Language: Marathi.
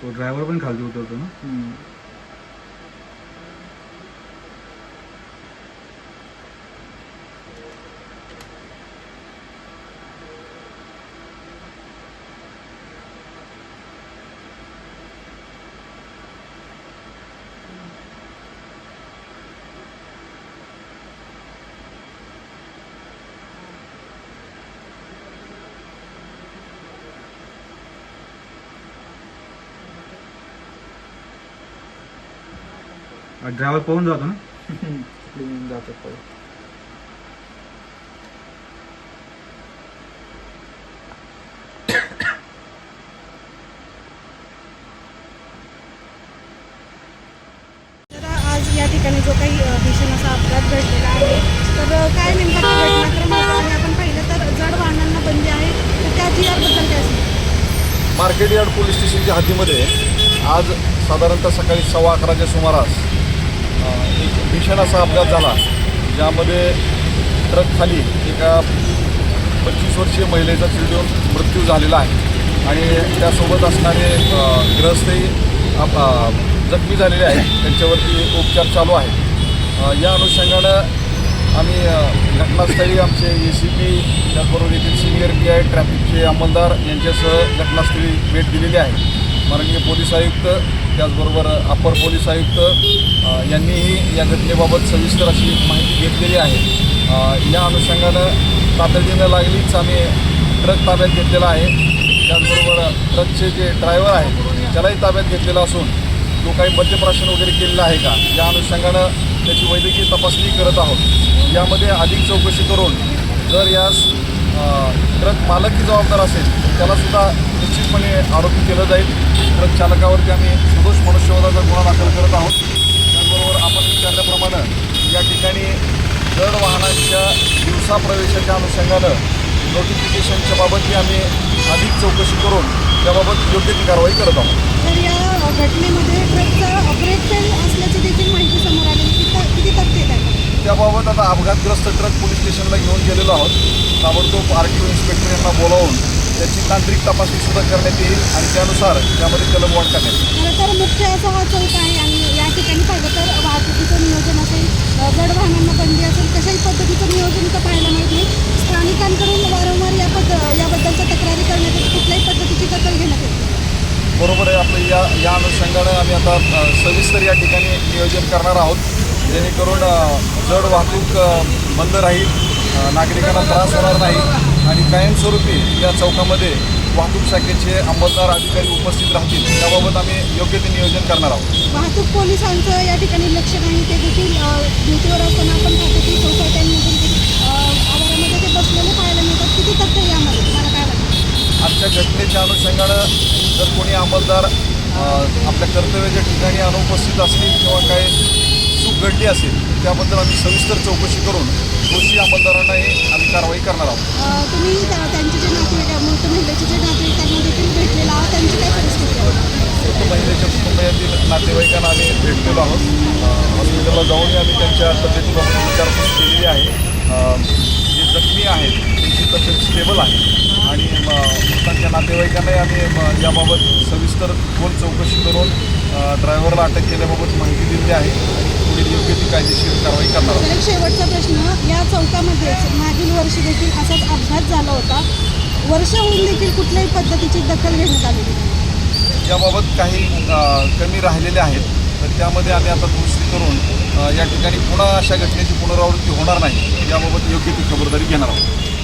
तो ड्रायव्हर पण खालती उतरतो ना. ड्रायव्हर पळून जातो ना. तर आज या ठिकाणी जो काही भीषण असा अपघात घडलेला आहे तर काय नेमका तो घटनाक्रम होता आणि आपण पाहिलं तर जड वाहनांना बंदी आहे. तर त्या जी आरबद्दल काय सांगू मार्केट यार्ड पोलीस स्टेशनच्या हद्दीमध्ये आज साधारणतः सकाळी सव्वा अकराच्या सुमारास एक भीषण असा अपघात झाला. ज्यामध्ये ट्रकखाली एका पंचवीस वर्षीय महिलेचा चिडून मृत्यू झालेला आहे. आणि त्यासोबत असणारे अ, ग्रहस्थही जखमी झालेले आहेत. त्यांच्यावरती उपचार चालू आहे या अनुषंगानं आम्ही घटनास्थळी आमचे ए सी पी त्याचबरोबर येथील सिनियर पी आय ट्रॅफिकचे अंमलदार यांच्यासह घटनास्थळी भेट दिलेली आहे. माननीय पोलीस आयुक्त त्याचबरोबर अप्पर पोलीस आयुक्त यांनीही या घटनेबाबत सविस्तर अशी माहिती घेतलेली आहे. या अनुषंगानं तातडीनं लागलीच आम्ही ट्रक ताब्यात घेतलेला आहे. त्याचबरोबर ट्रकचे जे ड्रायव्हर आहेत त्यालाही ताब्यात घेतलेला असून तो काही मद्यप्राशन वगैरे केलेला आहे का? या अनुषंगानं त्याची वैद्यकीय तपासणी करत आहोत. यामध्ये अधिक चौकशी करून जर यास ट्रक मालकही जबाबदार असेल त्यालासुद्धा निश्चितपणे आरोपी केलं जाईल. ट्रक चालकावरती आम्ही सदोष मनुष्यवधाचा गुन्हा दाखल करत आहोत. त्याचबरोबर आपण विचारल्याप्रमाणे या ठिकाणी जड वाहनांच्या दिवसा प्रवेशाच्या अनुषंगानं नोटिफिकेशनच्या बाबतही आम्ही अधिक चौकशी करून त्याबाबत योग्य ती कारवाई करत आहोत. तर या घटनेमध्ये ट्रकचा ऑपरेशन असल्याची देखील माहिती समोर आली. किती किती त्याबाबत आता अपघातग्रस्त ट्रक पोलीस स्टेशनला घेऊन गेलेलो आहोत. ताबडतोब आर टी ओ इन्स्पेक्टर यांना बोलावून त्याची तांत्रिक तपासणी सुद्धा करण्यात येईल आणि त्यानुसार त्यामध्ये कलम वाढ करण्यात येईल. खरं तर मुख्य असा हा चौक आहे आणि या ठिकाणी पाहिलं तर वाहतुकीचं नियोजन असेल जड वाहनांना बंदी असेल कशाही पद्धतीचं नियोजन इथं पाहायला माहीत नाही. स्थानिकांकडून वारंवार या पद्ध याबद्दलच्या तक्रारी करण्यात येत कुठल्याही पद्धतीची दखल घेण्यात येते बरोबर आहे आपलं या या अनुषंगानं आम्ही आता सविस्तर या ठिकाणी नियोजन करणार आहोत. जेणेकरून जड वाहतूक बंद राहील नागरिकांना त्रास होणार नाही आणि कायमस्वरूपी या चौकामध्ये वाहतूक शाखेचे अंमलदार अधिकारी उपस्थित राहतील. त्याबाबत आम्ही योग्य ते नियोजन करणार आहोत. वाहतूक पोलिसांचं या ठिकाणी लक्ष नाही ते देखील ड्युटीवर असताना आपण पाहतो की सोसायट्यांमधून आवारामध्ये ते बसलेले पाहायला मिळतात किती टक्के यामध्ये? मला काय वाटतं? आजच्या घटनेच्या अनुषंगानं जर कोणी अंमलदार आपल्या कर्तव्याच्या ठिकाणी अनुपस्थित असतील किंवा काही घडली असेल त्याबद्दल आम्ही सविस्तर चौकशी करून दोषी अंमलदारांनाही आम्ही कारवाई करणार आहोत. तुम्ही त्या- त्यांचे जे नातेवाईक आहे, मृत महिलेचे जे नातेवाईक त्यांना देखील भेटलेला आहात त्यांची काय परिस्थिती महिलेच्या कुटुंबियातील नातेवाईकांना आम्ही भेटलेलो आहोत. हॉस्पिटलला जाऊनही आम्ही त्यांच्या तब्येतीबाबत विचारपूस केलेली आहे. जे जखमी आहेत त्यांची तब्येत स्टेबल आहे. आणि म, मृतांच्या नातेवाईकांनाही आम्ही याबाबत सविस्तर खोल चौकशी करून ड्रायव्हरला अटक केल्याबाबत माहिती दिलेली आहे. पुढील योग्य ती कायदेशीर कारवाई करणार आहोत. शेवटचा प्रश्न या चौकामध्येच मागील वर्षी देखील असाच अपघात झाला होता. वर्ष होऊन देखील कुठल्याही पद्धतीची दखल घेण्यात नाही. याबाबत काही कमी राहिलेले आहेत. तर त्यामध्ये आम्ही आता दुरुस्ती करून या ठिकाणी पुन्हा अशा घटनेची पुनरावृत्ती होणार नाही. याबाबत योग्य ती खबरदारी घेणार आहोत.